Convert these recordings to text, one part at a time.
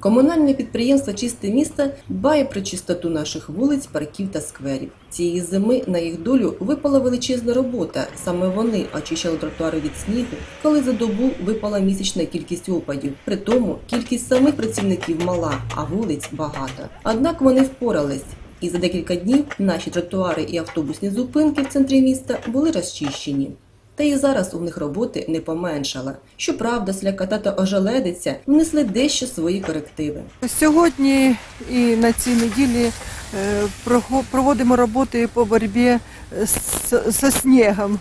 Комунальне підприємство Чисте місто дбає про чистоту наших вулиць, парків та скверів. Цієї зими на їх долю випала величезна робота. Саме вони очищали тротуари від снігу, коли за добу випала місячна кількість опадів. При тому кількість самих працівників мала, а вулиць багато. Однак вони впорались. І за декілька днів наші тротуари і автобусні зупинки в центрі міста були розчищені. Та і зараз у них роботи не поменшало. Щоправда, слякота та ожеледиця внесли дещо свої корективи. Сьогодні і на цій неділі е, проводимо роботи по боротьбі з, снігом.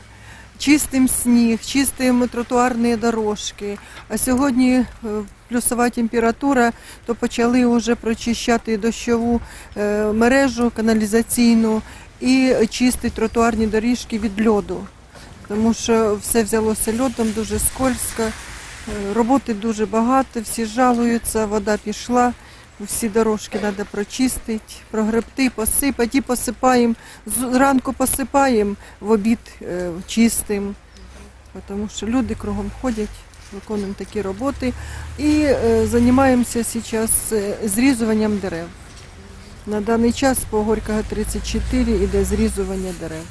Чистим сніг, чистимо тротуарні дорожки. А сьогодні е, плюсова температура, то почали вже прочищати дощову е, мережу каналізаційну і чистити тротуарні доріжки від льоду. Тому що все взялося льодом, дуже скользко. Е, Роботи дуже багато, всі жалуються, вода пішла, всі дорожки треба прочистити, прогребти, посипати і посипаємо. Зранку посипаємо, в обід е, чистимо, тому що люди кругом ходять, виконуємо такі роботи і е, займаємося зараз е, зрізуванням дерев. На даний час по Горького 34 іде зрізування дерев.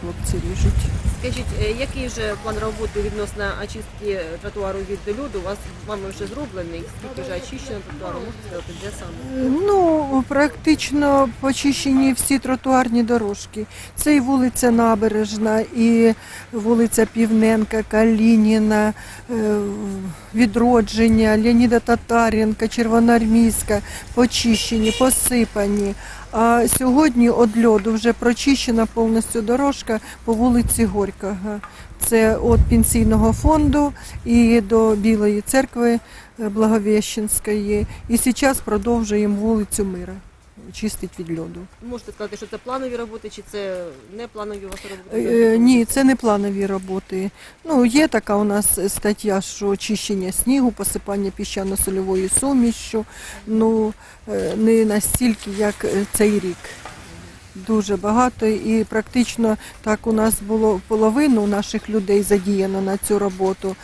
Хлопці ріжуть. Скажіть, е, який же план роботи відносно очистки тротуару від льоду у вас вами вже зроблений? Скільки вже очищено тротуару? Можете де саме? Ну, практично почищені всі тротуарні дорожки. Це і вулиця Набережна, і вулиця Півненка, Калініна, е, Відродження, Леоніда Татаренка, Червоноармійська, почищені, посипані. А сьогодні від льоду вже прочищена повністю дорожка по вулиці Горького. Це від пенсійного фонду і до Білої церкви е, Благовещенської. І зараз продовжуємо вулицю Мира, чистить від льоду. Можете сказати, що це планові роботи, чи це не планові у вас роботи? Е, е, Ні, це не планові роботи. Ну, є така у нас стаття, що очищення снігу, посипання піщано-сольовою сумішшю. Ну, не настільки, як цей рік. Дуже багато і практично так у нас було половину наших людей задіяно на цю роботу.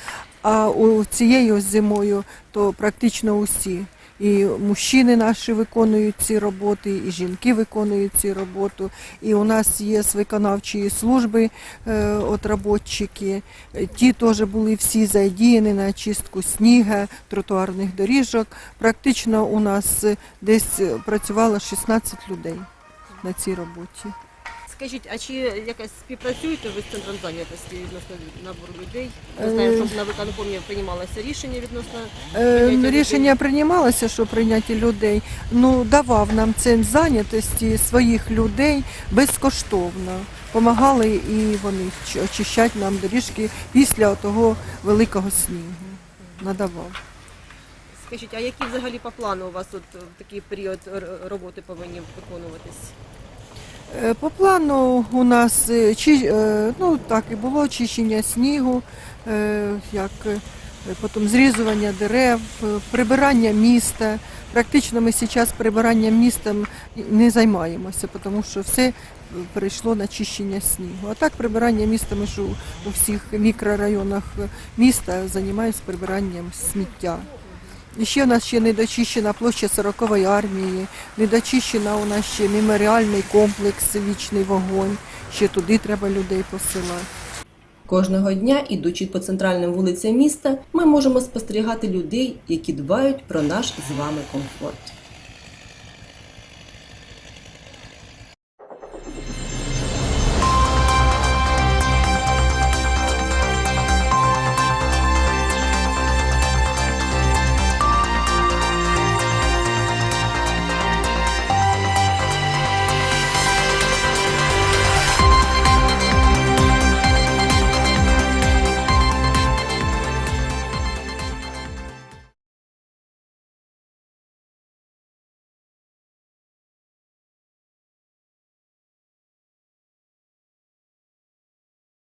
А у цією зимою то практично усі. І мужчини наші виконують ці роботи, і жінки виконують ці роботу. І у нас є з виконавчої служби е, от роботчики. Ті теж були всі задіяні на очистку сніга, тротуарних доріжок. Практично у нас е, десь е, працювало 16 людей на цій роботі. Скажіть, а чи якось співпрацюєте ви з центром зайнятості відносно набору людей? Ми знаємо, що на виконкомі приймалося рішення відносно Е, Прийняття Рішення приймалося, що прийняті людей. Ну давав нам центр зайнятості своїх людей безкоштовно. Помагали і вони очищати нам доріжки після того великого снігу. Надавав. Скажіть, а які взагалі по плану у вас тут в такий період роботи повинні виконуватись? Е, По плану у нас е, е, ну, так і було очищення снігу, е, як е, потім зрізування дерев, е, прибирання міста. Практично ми зараз прибиранням міста не займаємося, тому що все перейшло на чищення снігу. А так прибирання міста ми ж у всіх мікрорайонах міста займаємося прибиранням сміття. І ще у нас ще недочищена площа 40-ї армії, недочищена у нас ще меморіальний комплекс Вічний вогонь. Ще туди треба людей посилати. Кожного дня, ідучи по центральним вулицям міста, ми можемо спостерігати людей, які дбають про наш з вами комфорт.